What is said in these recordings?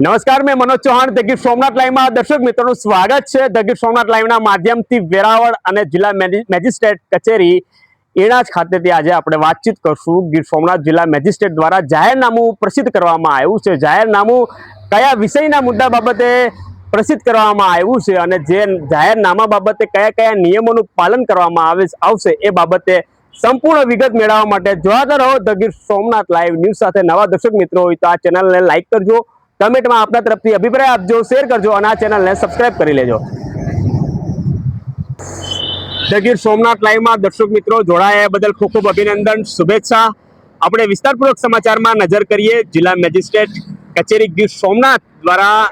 નમસ્કાર, મેં મનોજ ચૌહાણ, ધ ગીર સોમનાથ લાઈવમાં. દર્શક મિત્રોનું સ્વાગત છે. ધ ગીર સોમનાથ લાઈવના માધ્યમથી વેરાવળ અને જિલ્લા મેજિ- મેજિસ્ટ્રેટ કચેરી એણાજ ખાતેથી આજે આપણે વાતચીત કરશું. ગીર સોમનાથ જિલ્લા મેજિસ્ટ્રેટ દ્વારા જાહેરનામું પ્રસિદ્ધ કરવામાં આવ્યું છે. જાહેરનામું કયા વિષયના મુદ્દા બાબતે પ્રસિદ્ધ કરવામાં આવ્યું છે અને જે જાહેરનામા બાબતે કયા કયા નિયમોનું પાલન કરવામાં આવે આવશે એ બાબતે સંપૂર્ણ વિગત મેળવવા માટે જોડાતા રહો. The Gir Somnath live news સાથે નવા દર્શક મિત્રો હોય તો આ ચેનલને લાઈક કરજો. કમેન્ટમાં આપના તરફથી અભિપ્રાય આપજો શેર કરજો અને આ ચેનલને સબસ્ક્રાઇબ કરી લેજો. જગીર ગીર સોમનાથ લાઈવમાં દર્શક મિત્રો, જોડાયા બદલ ખૂબ ખૂબ અભિનંદન, શુભેચ્છા. આપણે વિસ્તારપૂર્વક સમાચારમાં નજર કરીએ, જિલ્લા મેજિસ્ટ્રેટ કચેરી ગીર સોમનાથ દ્વારા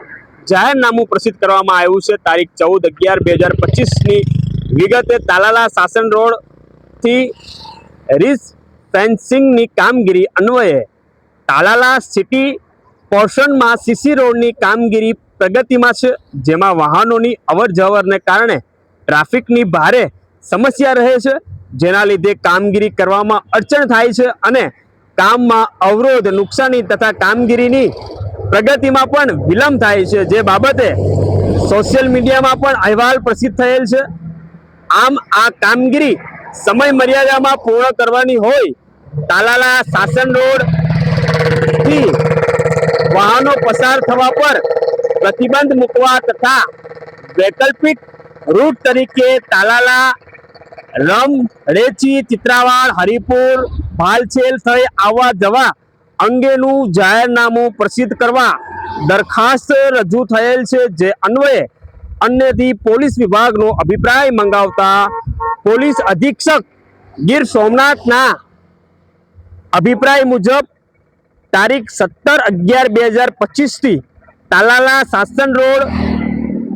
જાહેરનામું પ્રસિદ્ધ કરવામાં આવ્યું છે. તારીખ ચૌદ અગિયાર બે હજાર પચીસની વિગતે તાલાલા સાસણ રોડથી રીસ ફેન્સિંગની કામગીરી અન્વયે તાલાલા સિટી પોર્શનમાં સીસી રોડની કામગીરી પ્રગતિમાં છે, જેમાં વાહનોની અવર જવરને કારણે ટ્રાફિકની ભારે સમસ્યા રહે છે. જેના લીધે કામગીરી કરવામાં અડચણ થાય છે અને કામમાં અવરોધ, નુકસાની તથા કામગીરીની પ્રગતિમાં પણ વિલંબ થાય છે. જે બાબતે સોશિયલ મીડિયામાં પણ અહેવાલ પ્રસિદ્ધ થયેલ છે. આમ આ કામગીરી સમય મર્યાદામાં પૂર્ણ કરવાની હોય, તાલાલા સાસણ રોડથી વાહનો પસાર થવા પર પ્રતિબંધ મૂકવા તથા વૈકલ્પિક રૂટ તરીકે તાલાલા, રમ, રેચી, ચિત્રાવાડ, હરિપુર, ભાલછેલ થઈ આવવા જવા અંગેનું જાહેરનામું પ્રસિદ્ધ કરવા દરખાસ્ત રજૂ થયેલ છે. જે અન્વયે અન્યથી પોલીસ વિભાગનો અભિપ્રાય મંગાવતા પોલીસ અધિક્ષક ગીર સોમનાથના અભિપ્રાય મુજબ તારીખ સત્તર અગિયાર બે હજાર પચીસથી તાલાલા સાસણ રોડ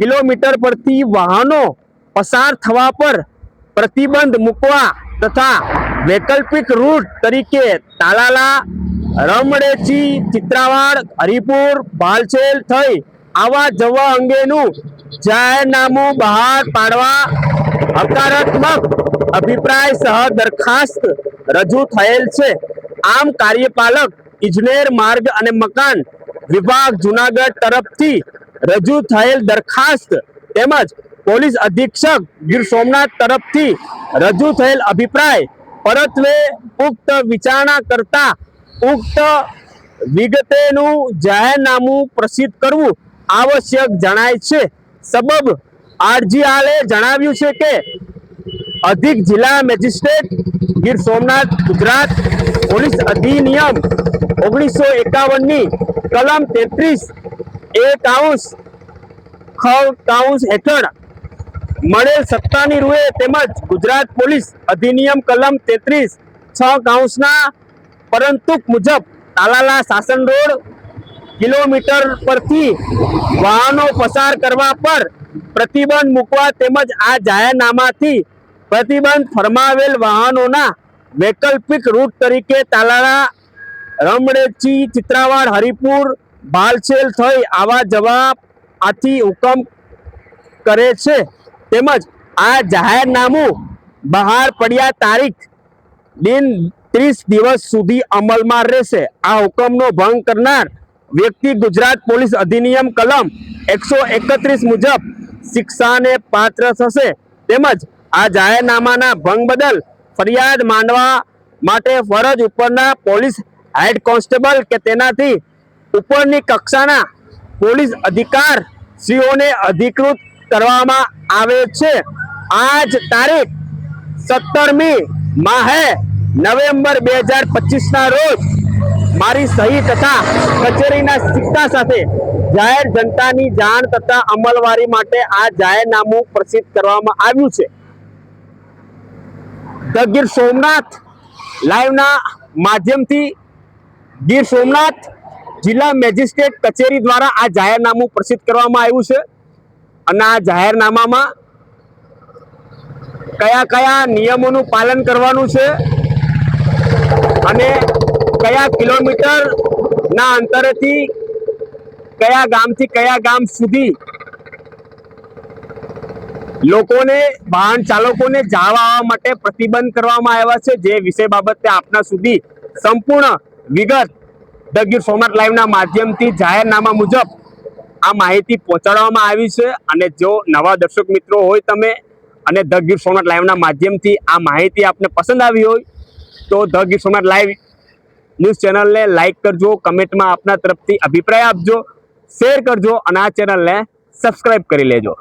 કિલોમીટર પરથી વાહનો પસાર થવા પર પ્રતિબંધ મૂકવા તથા વૈકલ્પિક રૂટ તરીકે તાલાલા રમડેચી ચિત્રાવાડ, હરિપુર ભાલસેલ થઈ આવા જવા અંગેનું જાહેરનામું બહાર પાડવા હકારાત્મક અભિપ્રાય સહ દરખાસ્ત રજૂ થયેલ છે. આમ કાર્યપાલક ઇજનેર માર્ગ અને મકાન વિભાગ જુનાગઢ તરફથી રજૂ થયેલ દરખાસ્ત તેમજ પોલીસ અધિક્ષક ગીર સોમનાથ તરફથી રજૂ થયેલ અભિપ્રાય પરત્વે ઉક્ત વિચારણા કરતા ઉક્ત વિગતેનું જાહેરનામું પ્રસિદ્ધ કરવું આવશ્યક જણાય છે. સબબ આરજીઆલે જણાવ્યું છે કે અધિક જિલ્લા મેજિસ્ટ્રેટ ગીર સોમનાથ ગુજરાત પોલીસ અધિનિયમ ઓગણીસો એકાવનની કલમ તેત્રીસ એ કાઉન્સ ખ કાઉન્સ હેઠળ મળેલ સત્તાની રૂએ તેમજ ગુજરાત પોલીસ અધિનિયમ કલમ તેત્રીસ છ કાઉન્સના પરંતુક મુજબ તાલાલા સાસણ રોડ કિલોમીટર પરથી વાહનો પસાર કરવા પર પ્રતિબંધ મૂકવા તેમજ આ જાહેરનામાથી પ્રતિબંધ ફરમાવેલ વાહનોના વૈકલ્પિક રૂટ તરીકે તાલાળા રમડેચી ચિત્રાવાડ, હરિપુર ભાલછેલ થઈ આવા જવા આથી હુકમ કરે છે. તેમજ આ જાહેરનામું બહાર પડ્યા તારીખ દિન ત્રીસ દિવસ સુધી અમલમાં રહેશે. આ હુકમનો ભંગ કરનાર વ્યક્તિ ગુજરાત પોલીસ અધિનિયમ કલમ એકસો એકત્રીસ મુજબ શિક્ષાને પાત્ર થશે. તેમજ આ જાહેરનામાના ભંગ બદલ ફરિયાદ માંડવા માટે ફરજ ઉપરના પોલીસ હેડ કોન્સ્ટેબલ કે તેનાથી ઉપરની કક્ષાના પોલીસ અધિકાર શ્રીઓને અધિકૃત કરવામાં આવે છે. આજ તારીખ સત્તરમી માહે નવેમ્બર બે હજાર પચીસના રોજ મારી સહી તથા કચેરીના સિક્કા સાથે જાહેર જનતાની જાણ તથા અમલવારી માટે આ જાહેરનામું પ્રસિદ્ધ કરવામાં આવ્યું છે. ધ ગીર સોમનાથ લાઈવના માધ્યમથી ગીર સોમનાથ જિલ્લા મેજિસ્ટ્રેટ કચેરી દ્વારા આ જાહેરનામું પ્રસિદ્ધ કરવામાં આવ્યું છે. અને આ જાહેરનામામાં કયા કયા નિયમોનું પાલન કરવાનું છે અને કયા કિલોમીટરના અંતરેથી કયા ગામથી કયા ગામ સુધી લોકોને, વાહન ચાલકોને જવા આવવા માટે પ્રતિબંધ કરવામાં આવ્યા છે. જે વિષય બાબતે આપના સુધી સંપૂર્ણ વિગત ધ ગીર સોમનાથ લાઈવના માધ્યમથી જાહેરનામા મુજબ આ માહિતી પહોંચાડવામાં આવી છે અને જો નવા દર્શક મિત્રો હોય તમે અને ધ ગીર સોમનાથ લાઈવના માધ્યમથી આ માહિતી આપને પસંદ આવી હોય, તો the Gir Somnath live news ચેનલને લાઈક કરજો, કમેન્ટમાં આપના તરફથી અભિપ્રાય આપજો, શેર કરજો અને આ ચેનલને સબસ્ક્રાઈબ કરી લેજો.